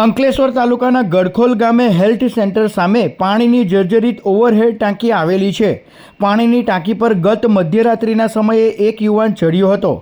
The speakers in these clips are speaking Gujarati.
અંકલેશ્વર તાલુકાના ગડખોલ ગામે હેલ્થ સેન્ટર સામે પાણીની જર્જરિત ઓવરહેડ ટાંકી આવેલી છે. પાણીની ટાંકી પર ગત મધ્યરાત્રિના સમયે એક યુવાન ચડ્યો હતો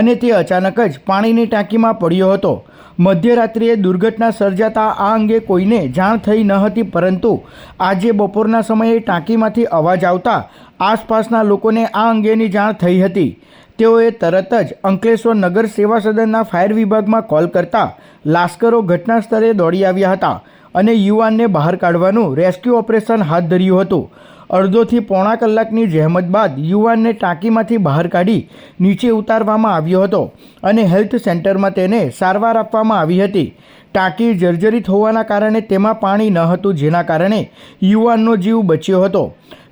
અને તે અચાનક જ પાણીની ટાંકીમાં પડ્યો હતો. મધ્યરાત્રિએ દુર્ઘટના સર્જાતા આ અંગે કોઈને જાણ થઈ ન હતી પરંતુ આજે બપોરના સમયે ટાંકીમાંથી અવાજ આવતા આસપાસના લોકોને આ અંગેની જાણ થઈ હતી. તેઓએ તરત જ અંકલેશ્વર નગર સેવા સદનના ફાયર વિભાગમાં કોલ કરતા લાશ્કરો ઘટના સ્થળે દોડી આવ્યા હતા. અને યુવાનને બહાર કાઢવાનું રેસ્ક્યુ ઓપરેશન હાથ ધર્યું હતું. અડધોથી પોણા કલાકની જહેમત બાદ યુવાનને ટાંકીમાંથી બહાર કાઢી નીચે ઉતારવામાં આવ્યો હતો અને હેલ્થ સેન્ટરમાં તેને સારવાર આપવામાં આવી હતી. ટાંકી જર્જરિત હોવાના કારણે તેમાં પાણી ન હતું, જેના કારણે યુવાનનો જીવ બચ્યો હતો.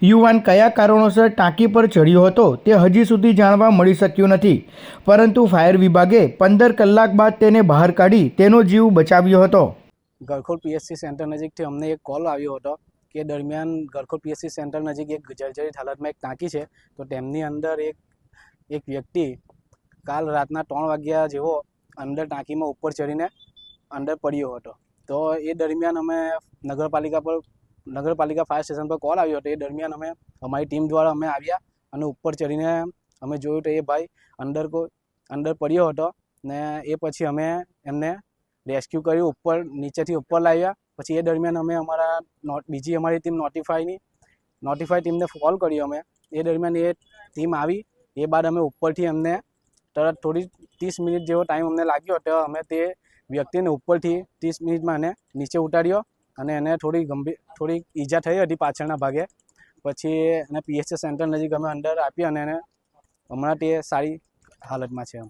યુવાન કયા કારણોસર ટાંકી પર ચડ્યો હતો તે હજી સુધી જાણવા મળી શક્યું નથી. પરંતુ ફાયર વિભાગે પંદર કલાક બાદ તેને બહાર કાઢી તેનો જીવ બચાવ્યો હતો. ગરખોલ પીએસસી સેન્ટર નજીકથી અમને એક કોલ આવ્યો હતો કે દરમિયાન ગરખોલ પીએસસી સેન્ટર નજીક એક જર્જરિત હાલતમાં એક ટાંકી છે, તો તેમની અંદર એક એક વ્યક્તિ કાલ રાતના ત્રણ વાગ્યા જેવો અંદર ટાંકીમાં ઉપર ચડીને અંદર પડ્યો હતો. તો એ દરમિયાન અમે નગરપાલિકા પર, નગરપાલિકા ફાયર સ્ટેશન પર કોલ આવ્યો હતો. એ દરમિયાન અમે, અમારી ટીમ દ્વારા અમે આવ્યા અને ઉપર ચડીને અમે જોયું તો એ ભાઈ અંદર કો અંદર પડ્યો હતો ને એ પછી અમે એમને રેસ્ક્યુ કર્યું, ઉપર, નીચેથી ઉપર લાવ્યા. પછી એ દરમિયાન અમે અમારા બીજી અમારી ટીમ નોટિફાઈની નોટિફાઈ ટીમને કોલ કર્યો અમે. એ દરમિયાન એ ટીમ આવી. એ બાદ અમે ઉપરથી અમને તરત થોડી ત્રીસ મિનિટ જેવો ટાઈમ અમને લાગ્યો તો અમે તે વ્યક્તિને ઉપરથી ત્રીસ મિનિટમાં એને નીચે ઉતાર્યો અને એને થોડી ગંભીર, થોડી ઈજા થઈ હતી પાછળના ભાગે. પછી એને પીએચસી સેન્ટર નજીક અમે અંદર આપી અને એને હમણાં તે સારી હાલતમાં છે એમ.